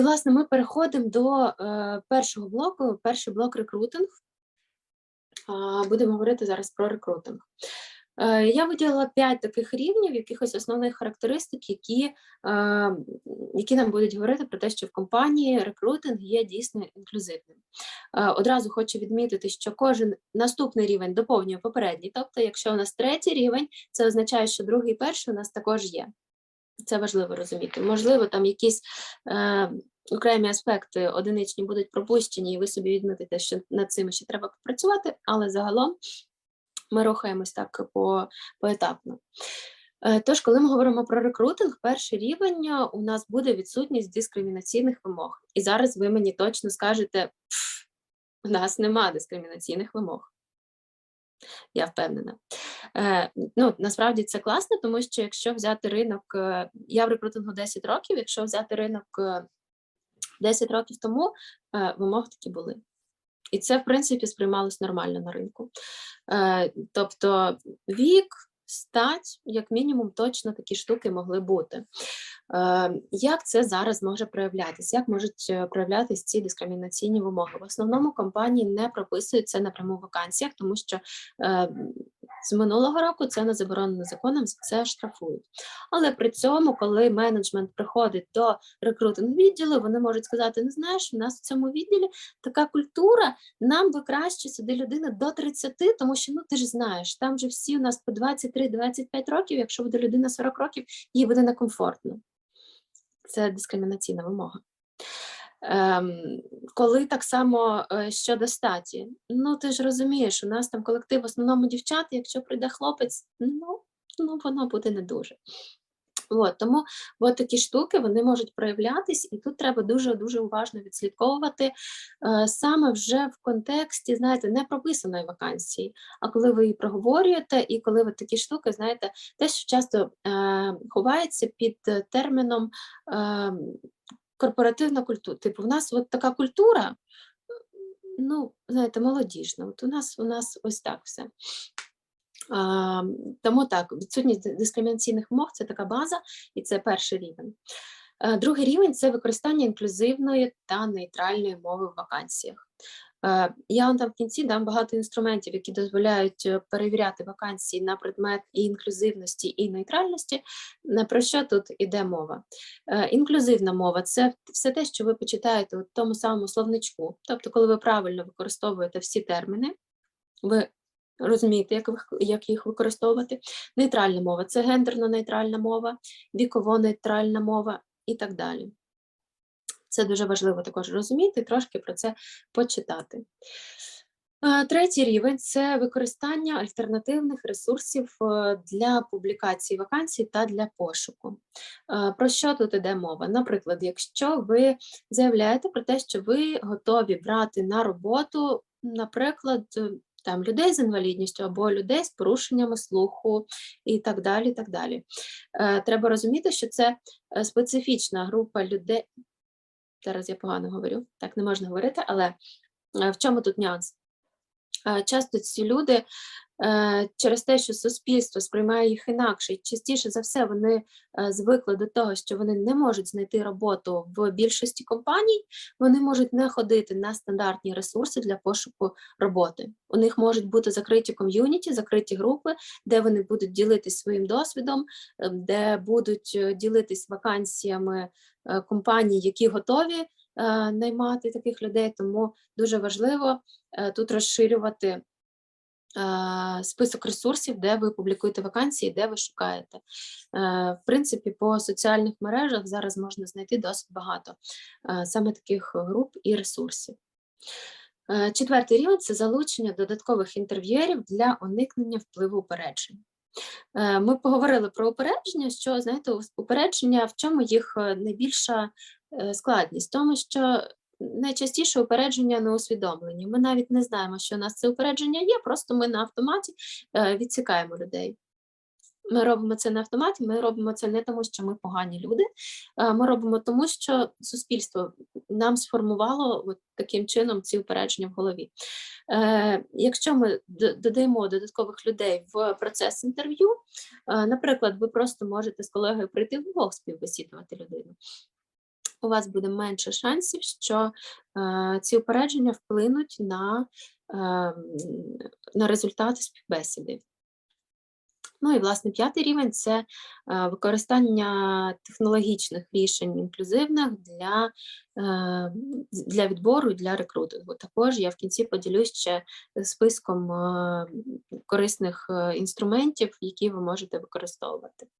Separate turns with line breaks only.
Власне, ми переходимо до е, першого блоку. Перший блок рекрутинг. А, Будемо говорити зараз про рекрутинг. Е, Я виділила п'ять таких рівнів, якихось основних характеристик, які, е, які нам будуть говорити про те, що в компанії рекрутинг є дійсно інклюзивним. Е, Одразу хочу відмітити, що кожен наступний рівень доповнює попередній. Тобто, якщо у нас третій рівень, це означає, що другий і перший у нас також є. Це важливо розуміти. Можливо, там якісь е, окремі аспекти одиничні будуть пропущені, і ви собі відмітите, що над цим ще треба попрацювати, але загалом ми рухаємось так по, поетапно. Е, Тож, коли ми говоримо про рекрутинг, перший рівень е, у нас буде відсутність дискримінаційних вимог. І зараз ви мені точно скажете, у нас нема дискримінаційних вимог. Я впевнена. Е, ну, насправді це класно, тому що якщо взяти ринок, е, я в рекрутингу 10 років, якщо взяти ринок 10 років тому, е, вимог такі були. І це, в принципі, сприймалось нормально на ринку. Е, тобто вік, стать, як мінімум, точно такі штуки могли бути. Е, Як це зараз може проявлятися? Як можуть проявлятися ці дискримінаційні вимоги? В основному компанії не прописують це напряму в вакансіях, тому що з минулого року це не заборонено законом, за це штрафують. Але при цьому, коли менеджмент приходить до рекрутинг відділу, вони можуть сказати: не знаєш, у нас в цьому відділі така культура, нам би краще сюди людина до 30, тому що ну ти ж знаєш, там же всі у нас по 23-25 років, якщо буде людина 40 років, їй буде некомфортно. Це дискримінаційна вимога. Ем, коли так само е, щодо статі, ну ти ж розумієш, у нас там колектив в основному дівчат, якщо прийде хлопець, ну, ну воно буде не дуже. От, тому от такі штуки вони можуть проявлятись, і тут треба дуже дуже уважно відслідковувати е, саме вже в контексті, знаєте, не прописаної вакансії, а коли ви її проговорюєте, і коли ви такі штуки, знаєте, те, що часто е, ховається під е, терміном е, корпоративна культура. Типу, в нас от така культура, ну, знаєте, молодіжна. От у нас у нас ось так все. А, тому так, відсутність дискримінаційних вимог це така база, і це перший рівень. Е, Другий рівень це використання інклюзивної та нейтральної мови в вакансіях. Е, Я вам там в кінці дам багато інструментів, які дозволяють е, перевіряти вакансії на предмет і інклюзивності і нейтральності. Про що тут іде мова? Е, Інклюзивна мова це все те, що ви почитаєте у тому самому словничку. Тобто, коли ви правильно використовуєте всі терміни, ви розумієте, як, як їх використовувати. Нейтральна мова це гендерно-нейтральна мова, віково-нейтральна мова і так далі. Це дуже важливо також розуміти, трошки про це почитати. Е, Третій рівень це використання альтернативних ресурсів е, для публікації вакансій та для пошуку. Е, Про що тут іде мова? Наприклад, якщо ви заявляєте про те, що ви готові брати на роботу, наприклад, там людей з інвалідністю або людей з порушеннями слуху і так далі. так далі. Треба розуміти, що це специфічна група людей. Зараз я погано говорю, так не можна говорити, але е, в чому тут нюанс? Е, Часто ці люди через те, що суспільство сприймає їх інакше, і частіше за все вони е, звикли до того, що вони не можуть знайти роботу в більшості компаній, вони можуть не ходити на стандартні ресурси для пошуку роботи. У них можуть бути закриті ком'юніті, закриті групи, де вони будуть ділитись своїм досвідом, е, де будуть е, ділитись вакансіями е, компаній, які готові е, наймати таких людей. Тому дуже важливо е, тут розширювати е, список ресурсів, де ви публікуєте вакансії, де ви шукаєте. Е, В принципі, по соціальних мережах зараз можна знайти досить багато е, саме таких груп і ресурсів. Е, Четвертий рівень це залучення додаткових інтерв'єрів для уникнення впливу упереджень. Ми поговорили про упередження, що знаєте, упередження в чому їх найбільша складність, В тому що найчастіше упередження не усвідомлені. Ми навіть не знаємо, що у нас це упередження є, просто ми на автоматі е, відсікаємо людей. Ми робимо це на автоматі, ми робимо це не тому, що ми погані люди. Ми робимо тому, що суспільство нам сформувало от таким чином ці упередження в голові. Е, Якщо ми додаємо додаткових людей в процес інтерв'ю, е, наприклад, ви просто можете з колегою прийти вдвох співбесідувати людину. У вас буде менше шансів, що е, ці упередження вплинуть на, е, на результати співбесіди. Ну і власне п'ятий рівень це е, використання технологічних рішень інклюзивних для, е, для відбору і для рекрутингу. Також я в кінці поділюсь ще списком е, корисних інструментів, які ви можете використовувати.